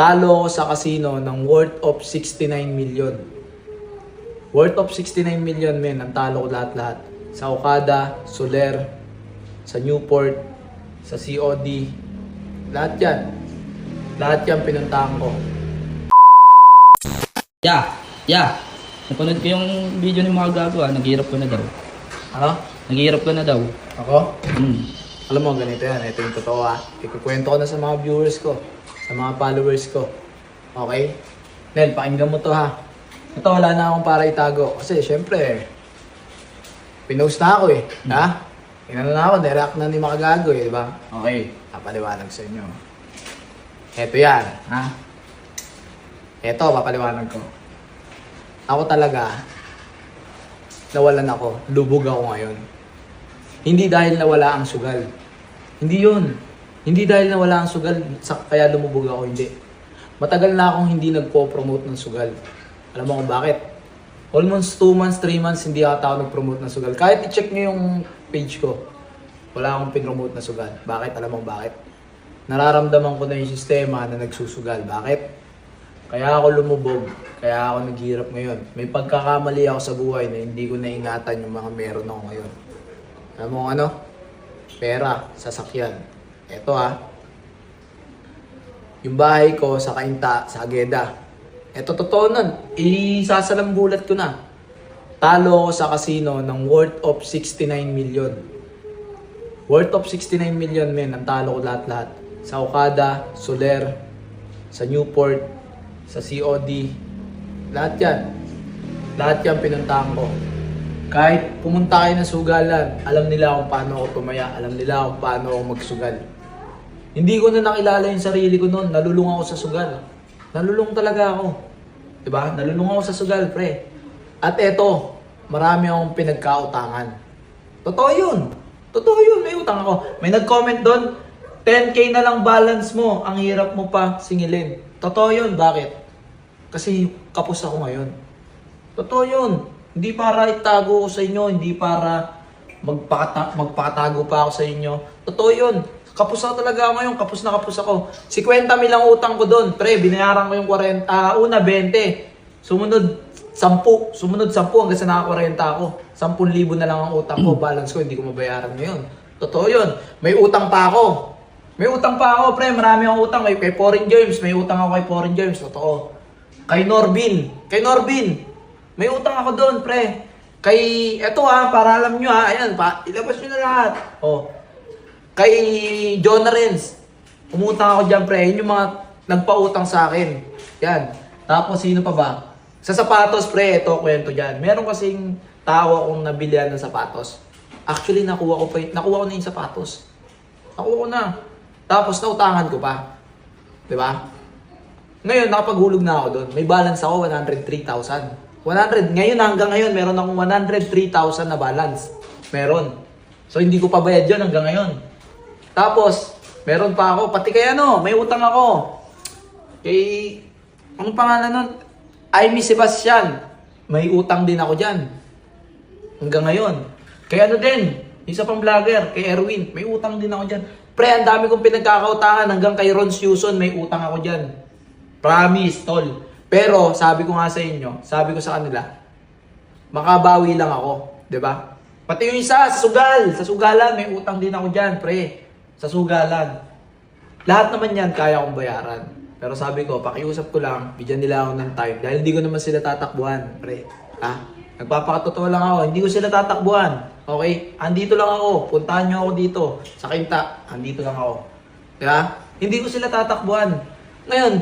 Talo ako sa casino ng worth of 69 million. Worth of 69 million, men. Ang talo ko lahat-lahat. Sa Okada, Soler, sa Newport, sa COD. Lahat yan. Lahat yan pinuntahan ko. Yeah, yeah. Napanood ko yung video ni mga gago ah. Naghihirap ko na daw. Ano? Naghihirap ko na daw. Ako? Hmm. Alam mo, ganito yan. Ito yung totoo ah. Ikukwento ko na sa mga viewers ko. Sa mga followers ko. Okay? Nel, pakinggan mo to ha. Ito, wala na akong para itago. Kasi, syempre, pinost na ako eh. Ha? Inano na ako, nireact na ni Makagago eh, di ba? Okay, papaliwanag sa inyo. Ito yan, ha? Ito, papaliwanag ko. Ako talaga, nawalan ako. Lubog ako ngayon. Hindi dahil nawala ang sugal. Hindi yun. Hindi dahil nawala ang sugal, sa, kaya lumubog ako, hindi. Matagal na akong hindi nagpo-promote ng sugal. Alam mo kung bakit? Almost 2 months, 3 months, hindi ata ako nag-promote ng sugal. Kahit i-check nyo yung page ko, wala akong pinromote na sugal. Bakit? Alam mo bakit? Nararamdaman ko na yung sistema na nagsusugal. Bakit? Kaya ako lumubog. Kaya ako naghihirap ngayon. May pagkakamali ako sa buhay na hindi ko naingatan yung mga meron ako ngayon. Alam mo ano? Pera, sasakyan. Eto ah. Yung bahay ko sa Kainta, sa Ageda. Eto totoo nun. Isasalambulat ko na. Talo ako sa casino ng worth of 69 million. Worth of 69 million men, ang talo ko lahat-lahat. Sa Okada, Soler, sa Newport, sa COD, lahat yan. Lahat yan pinuntahan ko. Kahit pumunta kayo ng sugalan, alam nila kung paano ako tumaya, alam nila kung paano ako magsugal. Hindi ko na nakilala yung sarili ko noon, nalulung ako sa sugal. Nalulung talaga ako. 'Di ba? Nalulung ako sa sugal, pre. At eto, marami akong pinagkautangan. Totoo 'yun. Totoo 'yun, may utang ako. May nag-comment doon, 10k na lang balance mo, ang hirap mo pa singilin. Totoo 'yun, bakit? Kasi kapos ako ngayon. Totoo 'yun. Hindi para itago ko sa inyo, hindi para magpakata magpakatago pa ako sa inyo. Totoo 'yun. Kapos ako talaga ako ngayon, kapos na kapos ako. 50 mil ang utang ko doon. Pre, binayaran ko yung 40, ah, una 20. Sumunod 10, sumunod 10 hanggang sa naka 40 ako. 10,000 na lang ang utang ko, balance ko, hindi ko mabayaran ngayon. Totoo 'yun. May utang pa ako. May utang pa ako, pre. Marami akong utang. Kay, kay Foreign Germs, may utang ako kay Foreign Germs. Totoo. Kay Norbin. Kay Norbin. May utang ako doon, pre. Kay, eto ha, para alam nyo ha. Ayan, pa, ilabas nyo na lahat. Oh. Kay Jonah Renz. Umutang ako dyan, pre. Yun yung mga nagpautang sa akin. Yan. Tapos, sino pa ba? Sa sapatos, pre. Ito, kwento dyan. Meron kasing tao akong nabilihan ng sapatos. Actually, nakuha ko pa, nakuha ko na yung sapatos. Nakuha ko na. Tapos, nautangan ko pa. Di ba? Ngayon, nakapaghulog na ako doon. May balance ako, 103,000. 100. Ngayon, hanggang ngayon, meron akong 103,000 na balance. Meron. So, hindi ko pa bayad yun hanggang ngayon. Tapos, meron pa ako. Pati kay ano, may utang ako. Kay, anong pangalan nun? Amy Sebastian. May utang din ako dyan. Hanggang ngayon. Kay ano din, isa pang vlogger, kay Erwin, may utang din ako dyan. Pre, ang dami kong pinagkakautangan hanggang kay Ron Susan, may utang ako dyan. Promise, tol. Pero, sabi ko nga sa inyo, sabi ko sa kanila, makabawi lang ako, ba? Pati yung isa, sa sugal, sa sugalan, may utang din ako dyan, pre. Sa sugalan. Lahat naman yan, kaya kong bayaran. Pero sabi ko, pakiusap ko lang, bigyan nila ako ng time. Dahil hindi ko naman sila tatakbuhan, pre. Ha? Nagpapakatotoo lang ako, hindi ko sila tatakbuhan. Okay? Andito lang ako, puntahan nyo ako dito. Sa Kinta, andito lang ako. Diba? Hindi ko sila tatakbuhan. Ngayon,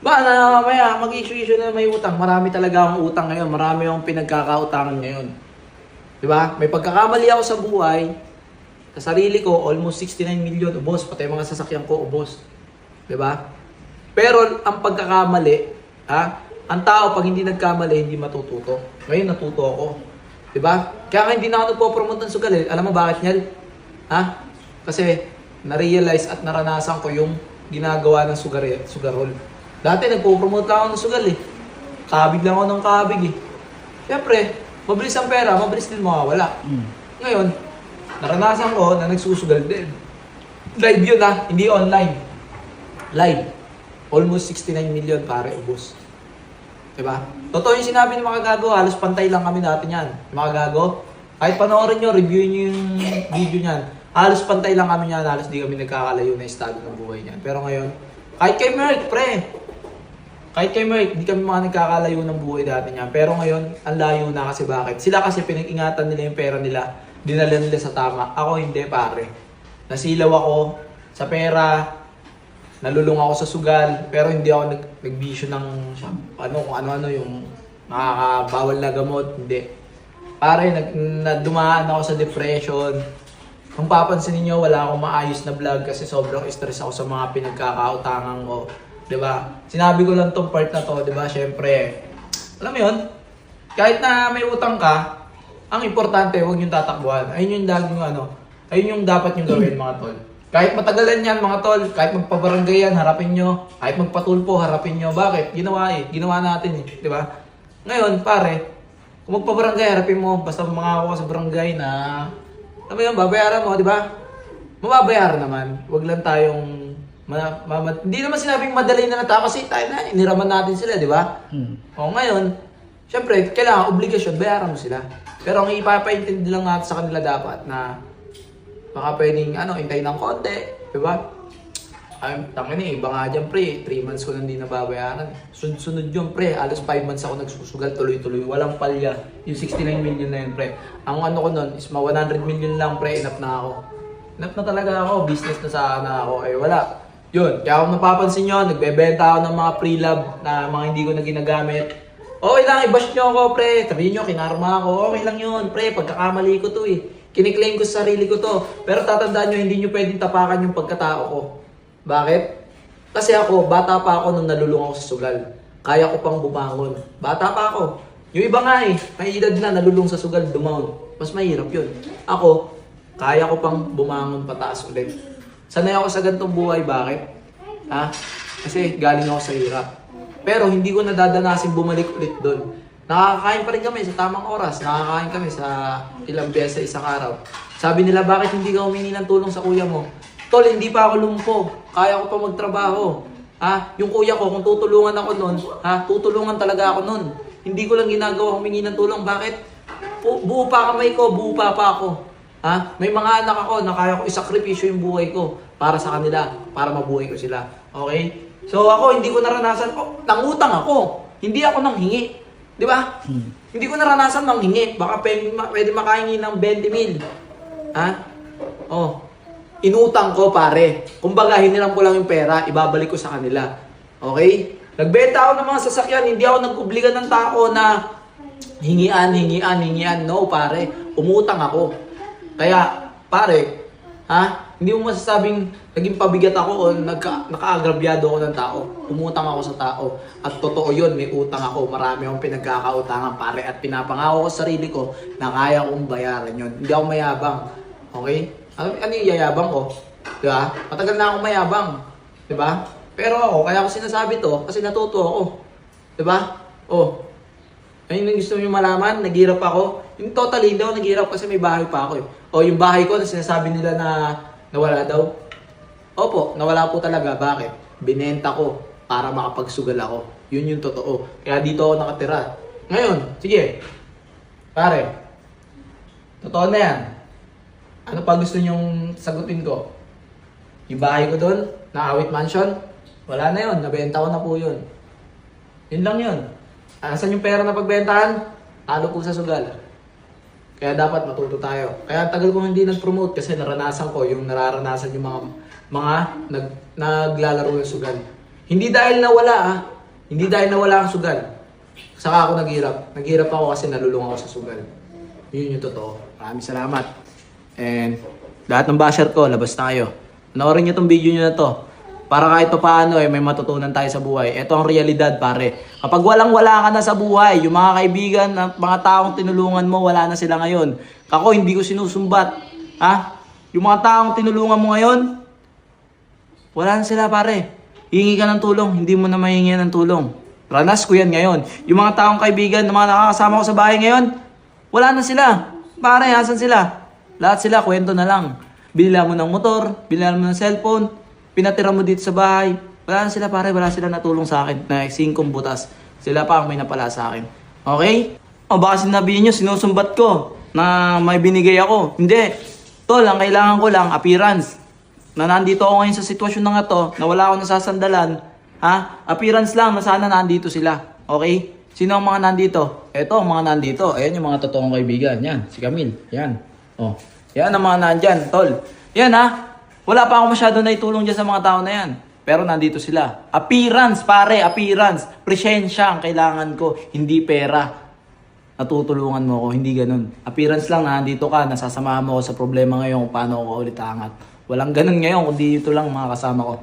ba na mamaya mag-issue-issue na may utang. Marami talaga akong utang ngayon. Marami akong pinagkakautangan ngayon. 'Di ba? May pagkakamali ako sa buhay. Sa sarili ko, almost 69 million ubos. Pati mga sasakyan ko, ubos. ba? Pero ang pagkakamali, ha? Ang tao pag hindi nagkamali, hindi matututo. Ngayon natuto ako. ba? Kaya nga hindi na ako nagpo-promote ng sugal eh. Alam mo bakit niyan? Ha? Kasi na-realize at naranasan ko yung ginagawa ng sugar sugarol. Dati nagpo-promote lang ako ng sugal eh. Kabig lang ako ng kabig eh. Siyempre, mabilis ang pera, mabilis din mawawala. Hmm. Ngayon, naranasan ko na nagsusugal din. Live yun ah, hindi online. Live. Almost 69 million, pare, ubos. Diba? Totoo yung sinabi ng mga gago, halos pantay lang kami dati niyan. Mga gago, kahit panoorin nyo, reviewin nyo yung video niyan. Halos pantay lang kami niyan, halos di kami nagkakalayo na estado ng buhay niyan. Pero ngayon, kahit kay Merck, pre, kahit kay Merck, di kami mga nagkakalayo ng buhay dati niyan. Pero ngayon, ang layo na kasi bakit? Sila kasi pinag-ingatan nila yung pera nila, dinala nila sa tama. Ako hindi, pare. Nasilaw ako sa pera, nalulung ako sa sugal, pero hindi ako nag nagbisyo ng ano kung ano-ano yung nakakabawal na gamot, hindi. Pare, nag, na, dumaan ako sa depression. Kung papansin niyo wala akong maayos na vlog kasi sobrang stress ako sa mga pinagkakautangan ko. 'Di ba? Sinabi ko lang tong part na to, 'di ba? Syempre, alam mo 'yun? Kahit na may utang ka, ang importante, huwag yung tatakbuhan. Ayun yung laging ano, ayun yung dapat yung gawin mga tol. Kahit matagalan yan mga tol, kahit magpabarangay yan, harapin nyo. Kahit magpatulpo, harapin nyo. Bakit? Ginawa eh. Ginawa natin eh. Di ba? Ngayon, pare, kung magpabarangay, harapin mo. Basta mga ako sa barangay na, alam mo yun, babayaran mo, di ba? Mababayaran naman. Huwag lang tayong, ma, ma, ma- hindi naman sinabing madali na nata kasi tayo na, iniraman natin sila, di ba? Hmm. O ngayon, syempre, kailangan obligasyon, bayaran mo sila. Pero ang ipapaintindi lang natin sa kanila dapat na baka pwedeng ano, hintayin ng konti, di ba? Ay, tangin eh, iba nga dyan pre, 3 months ko nang di nababayaran. Sunod-sunod yun pre, alos 5 months ako nagsusugal tuloy-tuloy, walang palya. Yung 69 million na yun pre. Ang ano ko nun is ma 100 million lang pre, enough na ako. Enough na talaga ako, business na sana ako, eh wala. Yun, kaya kung napapansin nyo, nagbebenta ako ng mga pre-lab na mga hindi ko na ginagamit. Okay lang, i-bash nyo ako, pre. Sabihin nyo, kinarma ako. Okay lang yun, pre. Pagkakamali ko to eh. Kiniklaim ko sa sarili ko to. Pero tatandaan nyo, hindi nyo pwedeng tapakan yung pagkatao ko. Bakit? Kasi ako, bata pa ako nung nalulung ako sa sugal. Kaya ko pang bumangon. Bata pa ako. Yung iba nga eh, may edad na nalulung sa sugal, dumaon. Mas mahirap yun. Ako, kaya ko pang bumangon pataas ulit. Sanay ako sa ganitong buhay, bakit? Ha? Kasi galing ako sa hirap. Pero hindi ko nadadanasin bumalik ulit doon. Nakakakain pa rin kami sa tamang oras. Nakakain kami sa ilang beses sa isang araw. Sabi nila, bakit hindi ka humingi ng tulong sa kuya mo? Tol, hindi pa ako lumpo. Kaya ko pa magtrabaho. Ha? Yung kuya ko, kung tutulungan ako nun, ha? Tutulungan talaga ako nun. Hindi ko lang ginagawa humingi ng tulong. Bakit? Bu- buo pa kamay ko, buo pa pa ako. Ha? May mga anak ako na kaya ko isakripisyo yung buhay ko para sa kanila, para mabuhay ko sila. Okay? So ako, hindi ko naranasan, oh, nangutang ako. Hindi ako nang hingi. Di ba? Hindi ko naranasan nang hingi. Baka pwede, ma- pwede makahingi ng 20 mil. Ha? Oh. Inutang ko, pare. Kumbaga, hiniram ko lang yung pera, ibabalik ko sa kanila. Okay? Nagbenta ako ng mga sasakyan, hindi ako nag-obliga ng tao na hingian, hingian, hingian. No, pare. Umutang ako. Kaya, pare, ha? Hindi mo masasabing naging pabigat ako o nagka, nakaagrabyado ako ng tao. Umutang ako sa tao. At totoo yun, may utang ako. Marami akong pinagkakautangan, pare. At pinapangako ko sa sarili ko na kaya kong bayaran yun. Hindi ako mayabang. Okay? Ano, ano yung yayabang ko? Di ba? Matagal na akong mayabang. Di ba? Pero ako, kaya ako sinasabi to kasi natuto ako. Di ba? Oh, Ayun yung gusto nyo malaman, naghirap ako. Yung totally, hindi ako naghirap kasi may bahay pa ako eh. O yung bahay ko, na sinasabi nila na nawala daw. Opo, nawala po talaga. Bakit? Binenta ko para makapagsugal ako. Yun yung totoo. Kaya dito ako nakatira. Ngayon, sige. Pare, totoo na yan. Ano pa gusto nyong sagutin ko? Yung bahay ko doon, na Awit Mansion, wala na yun. Nabenta ko na po yun. Yun lang yun. Asan yung pera na pagbentahan? Talo po sa sugal. Kaya dapat matuto tayo. Kaya tagal ko hindi nag-promote kasi naranasan ko yung nararanasan yung mga mga nag, naglalaro ng sugal. Hindi dahil nawala ah. Hindi dahil nawala ang sugal. Saka ako naghirap. Naghirap ako kasi nalulung ako sa sugal. Yun yung totoo. Maraming salamat. And lahat ng basher ko, labas na kayo. Panoorin nyo tong video nyo na to. Para kahit pa paano eh, may matutunan tayo sa buhay. Ito ang realidad pare. Kapag walang wala ka na sa buhay, yung mga kaibigan, mga taong tinulungan mo, wala na sila ngayon. Ako, hindi ko sinusumbat. Ha? Yung mga taong tinulungan mo ngayon, wala na sila pare. Hingi ka ng tulong, hindi mo na mahingi ng tulong. Ranas ko yan ngayon. Yung mga taong kaibigan, mga nakakasama ko sa bahay ngayon, wala na sila. Pare, asan sila? Lahat sila, kwento na lang. Binila mo ng motor, binila mo ng cellphone, pinatira mo dito sa bahay, Wala na sila pare, wala sila natulong sa akin na singkong butas. Sila pa ang may napala sa akin. Okay? O baka sinabihin nyo, sinusumbat ko na may binigay ako. Hindi. Tol, ang kailangan ko lang, appearance. Na nandito ako ngayon sa sitwasyon na nga to, na wala akong nasasandalan. Ha? Appearance lang na sana nandito sila. Okay? Sino ang mga nandito? Eto, ang mga nandito. Ayan yung mga totoong kaibigan. Yan, si Camille. Yan. Oh. Yan ang mga nandyan, tol. Yan ha. Wala pa ako masyado na itulong dyan sa mga tao na yan. Pero nandito sila. Appearance, pare, appearance. Presensya ang kailangan ko, hindi pera. Natutulungan mo ako, hindi ganun. Appearance lang na nandito ka, nasasamahan mo ako sa problema ngayon paano ako ulit aangat. Walang ganun ngayon, kundi ito lang mga kasama ko.